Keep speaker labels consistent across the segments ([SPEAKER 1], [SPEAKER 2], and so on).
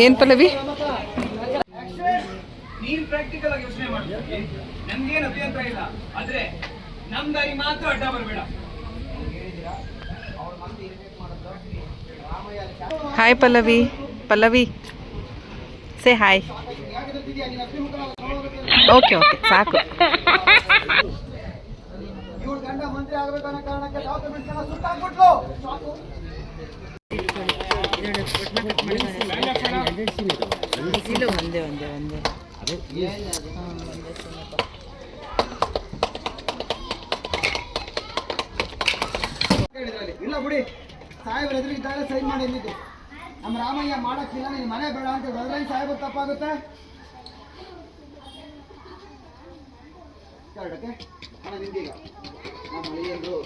[SPEAKER 1] ಏನು ಪಲ್ಲವಿ?
[SPEAKER 2] ನೀನ್ ಪ್ರಾಕ್ಟಿಕಲ್ ಆಗಿ ಯೋಚನೆ ಮಾಡ್ತೀವಿ ನಮ್ಗೇನು ಅಭ್ಯಂತರ ಇಲ್ಲ. ಆದ್ರೆ ನಮ್ ದಾರಿ ಮಾತ್ರ ಅಡ್ಡ ಬರಬೇಡ.
[SPEAKER 1] Hi Pallavi. Pallavi say hi okay okay ಸಾಕು.
[SPEAKER 2] ಇವ್ಳು
[SPEAKER 1] ಒಂದೇ ಒಂದೇ ಒಂದೇ
[SPEAKER 2] ಹೇಳಿದ್ರಲ್ಲಿ ಇಲ್ಲ ಬಿಡಿ ಸಾಹೇಬ್ರ ಎದುರು ಇದ್ದಾಗ ಸೈನ್ ಮಾಡಿ ಎಲ್ಲಿದ್ದು ನಮ್ಮ ರಾಮಯ್ಯ ಮಾಡಕ್ಕಿಲ್ಲ ನೀನ್ ಮನೆ ಬೇಡ ಅಂತ ಹೇಳಿದ್ರೆ ಸಾಹೇಬ್ರ ತಪ್ಪಾಗುತ್ತೆ ಕರ್ಡಕ್ಕೆ ಹಣ ನಿಂದೀಗ ನಮ್ಮ ಅಳಿಯಂದ್ರು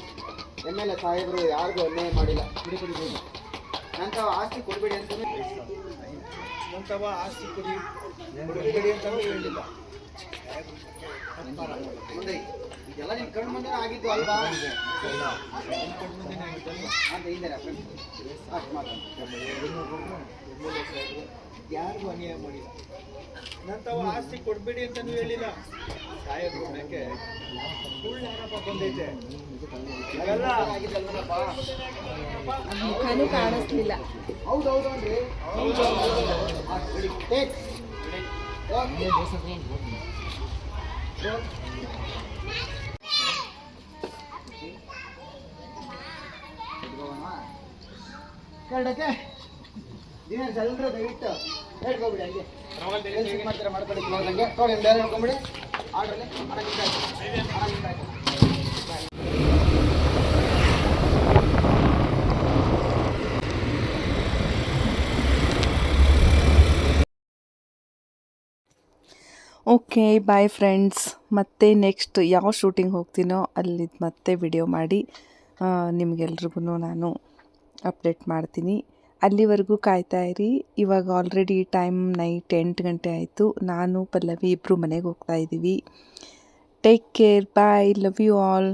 [SPEAKER 2] ಎಮ್ ಎಲ್ ಎ ಸಾಹೇಬರು ಯಾರಿಗೂ ಅನ್ಯಾಯ ಮಾಡಿಲ್ಲ ಬಿಡಿ ಬಿಡಿ ನಂತವ ಆಸ್ತಿ ಕೊಡ್ಬೇಡಿ ಅಂತ ನಂತವ ಆಸ್ತಿ ಕೊಡಿ. ಕೊಡಬೇಡಿ ಅಂತ ಹೇಳಿಲ್ಲ. ಮುಂದೆ ಇದೆಲ್ಲ ನಿಮ್ಮ ಕಣ್ಣು ಮುಂದೆ ಆಗಿದ್ದು ಅಲ್ವಾ? ಅಂತ ಹಿಂದೆ ಅಷ್ಟು ಮಾತಾಡ್ತಾರೆ ಯಾರಿಗೂ ಅನ್ಯಾಯ ಮಾಡಿಲ್ಲ. ನಂತವ ಆಸ್ತಿ ಕೊಡ್ಬೇಡಿ ಅಂತಾನು ಹೇಳಿಲ್ಲ. ಯಾಕೆ ಸುಳ್ಳು ಬಂದೈತೆ. ಆಗಿದ್ದಲ್ವನಪ್ಪ
[SPEAKER 1] ಮುಖನೂ ಕಾಣಿಸ್ಲಿಲ್ಲ.
[SPEAKER 2] ಹೌದು. ಅಂದ್ರೆ ಟೇಕ್ ಕರ್ಡಕ್ಕೆ ದಿನ ಎಲ್ಲರೂ ದಯವಿಟ್ಟು ಹೇಳ್ಕೊಬಿಡಿ ಹಂಗೆ. ಮಾಡ್ತಾರೆ ಕ್ಲೋಸ್ ಹಂಗೆ ತೊಗೊಳ್ಳಿ ಬೇರೆ ಹೇಳ್ಕೊಂಬಿಡಿ.
[SPEAKER 1] ಓಕೆ ಬಾಯ್ ಫ್ರೆಂಡ್ಸ್ ಮತ್ತೆ ನೆಕ್ಸ್ಟ್ ಯಾವ ಶೂಟಿಂಗ್ ಹೋಗ್ತೀನೋ ಅಲ್ಲಿ ಮತ್ತೆ ವಿಡಿಯೋ ಮಾಡಿ ನಿಮಗೆಲ್ರಿಗೂ ನಾನು ಅಪ್ಡೇಟ್ ಮಾಡ್ತೀನಿ. ಅಲ್ಲಿವರೆಗೂ ಕಾಯ್ತಾ ಇರಿ. ಇವಾಗ ಆಲ್ರೆಡಿ ಟೈಮ್ ನೈಟ್ ಎಂಟು ಗಂಟೆ ಆಯಿತು. ನಾನು ಪಲ್ಲವಿ ಇಬ್ಬರು ಮನೆಗೆ ಹೋಗ್ತಾ ಇದ್ದೀವಿ. Take care bye love you all